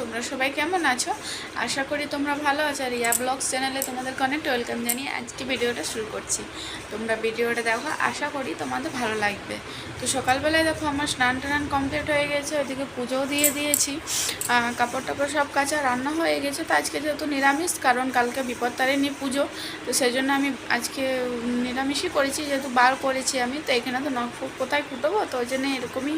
তোমরা সবাই কেমন আছো? আশা করি তোমরা ভালো আছো আর ইয়া ব্লগস চ্যানেলে তোমাদেরকে অনেক ওয়েলকাম জানিয়ে আজকে ভিডিওটা শুরু করছি। তোমরা ভিডিওটা দেখো, আশা করি তোমাদের ভালো লাগবে। তো সকালবেলায় দেখো আমার স্নান টান কমপ্লিট হয়ে গেছে, ওইদিকে পুজোও দিয়ে দিয়েছি কাপড় টাপড় সব কাঁচা রান্না হয়ে গেছে। তো আজকে যেহেতু নিরামিষ, কারণ কালকে বিপদ বিপত্তারিণী পুজো, তো সেই জন্য আমি আজকে নিরামিষই করেছি, যেহেতু বার করেছি আমি, তো এখানে তো নখ কোথায় ফুটবো? তো ওই জন্য এরকমই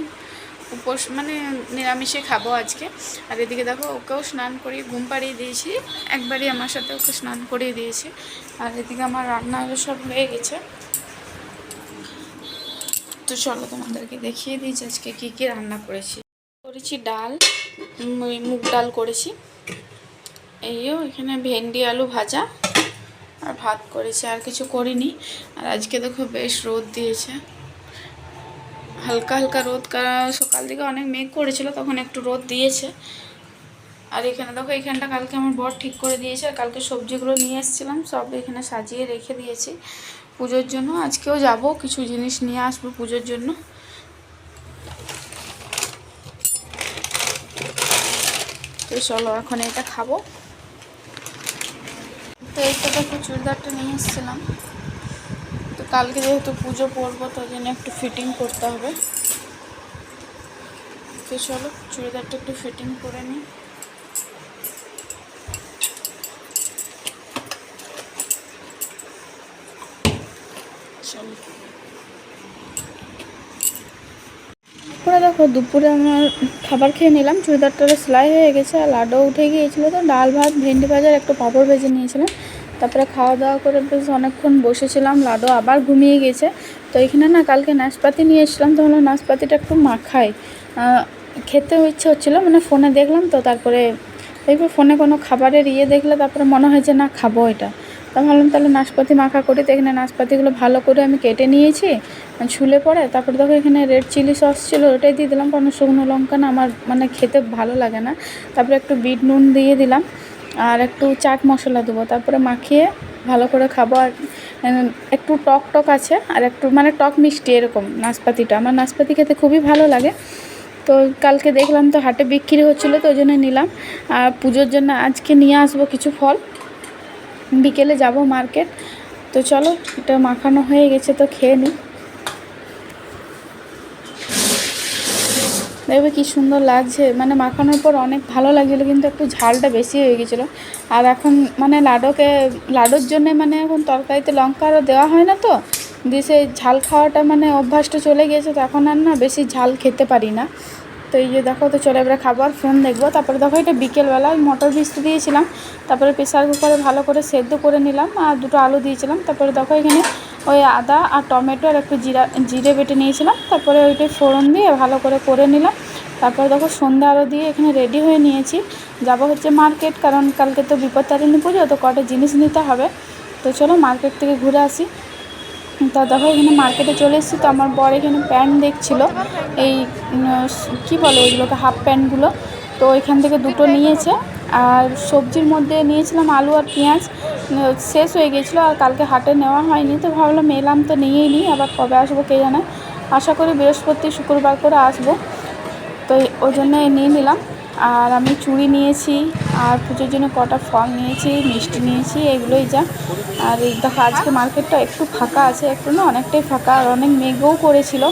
উপোস মানে নিরামিষে খাব আজকে। আর এদিকে দেখো, ওকেও স্নান করিয়ে ঘুম পাড়িয়ে দিয়েছি। একবারই আমার সাথে ওকে স্নান করিয়ে দিয়েছি। আর এদিকে আমার রান্না সব হয়ে গেছে। তো চলো তোমাদেরকে দেখিয়ে দিয়েছি আজকে কী কী রান্না করেছি। করেছি ডাল মুগ ডাল করেছি। এইও এখানে ভেন্ডি, আলু ভাজা। আর ভাত করেছি, আর কিছু করিনি। আর আজকে দেখো বেশ রোদ দিয়েছে। হালকা হালকা রোদ সকাল দিকে অনেক মেঘ করেছিল, তখন একটু রোদ দিয়েছে। আর এখানে দেখো, এখানটা কালকে আমার বর ঠিক করে দিয়েছে, আর কালকে সবজিগুলো নিয়ে এসেছিলাম, সব এখানে সাজিয়ে রেখে দিয়েছি পুজোর জন্য। আজকেও যাব, কিছু জিনিস নিয়ে আসব পুজোর জন্য। তো চলো, এখন এটা খাব। তো এইটা দেখো, চুড়িদারটা নিয়ে এসেছিলাম। কালকে যেহেতু পুজো পরবো তো জন্য একটু ফিটিং করতে হবে। তো চলো, চুড়িদারটা একটু ফিটিং করে নিই। দেখো, দুপুরে আমার খাবার খেয়ে নিলাম। চুড়িদারটা সেলাই হয়ে গেছে, আর লাড্ডু উঠে গিয়েছিল। তো ডাল ভাত, ভেন্ডি ভাজার একটু পাঁপড় ভেজে নিয়েছিলাম। তারপরে খাওয়া দাওয়া করে বেশ অনেকক্ষণ বসেছিলাম লাড্ডু আবার ঘুমিয়ে গেছে। তো এখানে না কালকে নাশপাতি নিয়ে এসেছিলাম তো হলো নাশপাতিটা একটু আহ, খেতে ইচ্ছে হচ্ছিল মানে ফোনে দেখলাম তো তারপরে দেখবে ফোনে কোনো খাবারের ইয়ে দেখলে তারপরে মনে হয় যে না খাব এটা। তা ভাবলাম তাহলে নাশপাতি মাখা করি তো এখানে নাশপাতিগুলো ভালো করে আমি কেটে নিয়েছি ছুলে পড়ে তারপরে দেখো এখানে রেড চিলি সস ছিল ওটাই দিয়ে দিলাম কারণ শুকনো লঙ্কা না আমার মানে খেতে ভালো লাগে না। তারপরে একটু বিট নুন দিয়ে দিলাম। আর একটু চাট মশলা দেবো, তারপরে মাখিয়ে ভালো করে খাব। আর একটু টক টক আছে, আর একটু মানে টক মিষ্টি এরকম নাশপাতিটা। আমার নাশপাতি খেতে খুবই ভালো লাগে। তো কালকে দেখলাম তো হাটে বিক্রি হচ্ছিল, তো ওই জন্য নিলাম। আর পুজোর জন্য আজকে নিয়ে আসব কিছু ফল। বিকেলে যাব মার্কেট। তো চলো, এটা মাখানো হয়ে গেছে, তো খেয়ে নিই। দেখবে কি সুন্দর লাগছে। মানে মাখানোর পর অনেক ভালো লাগছিল, কিন্তু একটু ঝালটা বেশি হয়ে গেছিল আর এখন মানে লাডুকে, লাডুর জন্য মানে এখন তরকারিতে লঙ্কা আরও দেওয়া হয় না তো, দিয়ে সেই ঝাল খাওয়াটা মানে অভ্যাসটা চলে গিয়েছে, তো এখন আর না বেশি ঝাল খেতে পারি না। তো এই যে দেখো, তো চলে এবারে খাবার ফোন দেখব। তারপরে দেখো এটা বিকেলবেলা মটর ভিজতে দিয়েছিলাম। তারপরে প্রেসার কুকারে ভালো করে সেদ্ধ করে নিলাম আর দুটো আলু দিয়েছিলাম। তারপরে দেখো এখানে ওই আদা আর টমেটো আর একটু জিরা, জিরে বেটে নিয়েছিলাম। তারপরে ওইটাই ফোড়ন দিয়ে ভালো করে করে নিলাম। তারপরে দেখো সন্ধ্যা আরও দিয়ে এখানে রেডি হয়ে নিয়েছি। যাব হচ্ছে মার্কেট কারণ কালকে তো বিপত্তারিণী পুজো, তো কটা জিনিস নিতে হবে। তো চলো মার্কেট থেকে ঘুরে আসি। তা দেখো এখানে মার্কেটে চলে এসেছি, তো আমার বর এখানে প্যান্ট দেখছিল। এই কি বলে এগুলোকে হাফ প্যান্টগুলো তো এখান থেকে দুটো নিয়েছে। আর সবজির মধ্যে নিয়েছিলাম আলু আর পেঁয়াজ। শেষ হয়ে গেছিল, আর কালকে হাটে নেওয়া হয়নি। তো ভাবলাম এলাম তো নিয়েই নিই, আবার কবে আসব কে জানে। আশা করি বৃহস্পতি, শুক্রবার করে আসব। তো ওই জন্য নিয়ে নিলাম। আর আমি চুড়ি নিয়েছি, আর পুজোর জন্য কটা ফল নিয়েছি, মিষ্টি নিয়েছি, এগুলোই যা। আর এই দেখো, আজকে মার্কেটটা একটু ফাঁকা আছে, একটু না অনেকটাই ফাঁকা। আর অনেক মেঘও করেছিল,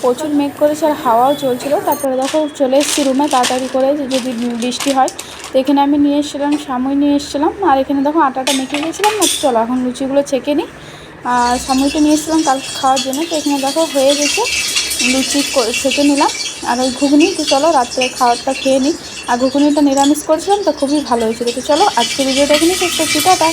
প্রচুর মেঘ করেছে, আর হাওয়াও চলছিল। তারপরে দেখো, চলে এসেছি রুমে তাড়াতাড়ি করে, যদি বৃষ্টি হয়। তো এখানে আমি নিয়ে এসেছিলাম সাময় নিয়ে এসেছিলাম। আর এখানে দেখো, আটাটা মেখে গেছিলাম। না চলো, এখন লুচিগুলো ছেঁকে নিই। আর সাময়টা নিয়ে এসেছিলাম কালকে খাওয়ার জন্য। তো এখানে দেখো, হয়ে গেছে। লুচি সেঁকে নিলাম। আর ওই ঘুগনি, তো চলো রাত্রে খাবারটা খেয়ে নিই। আর ঘুগনিটা নিরামিষ করেছিলাম, তো খুবই ভালো হয়েছিল। তো চলো আজকে ভিডিওটা এখানে শেষ করছি, টাটা।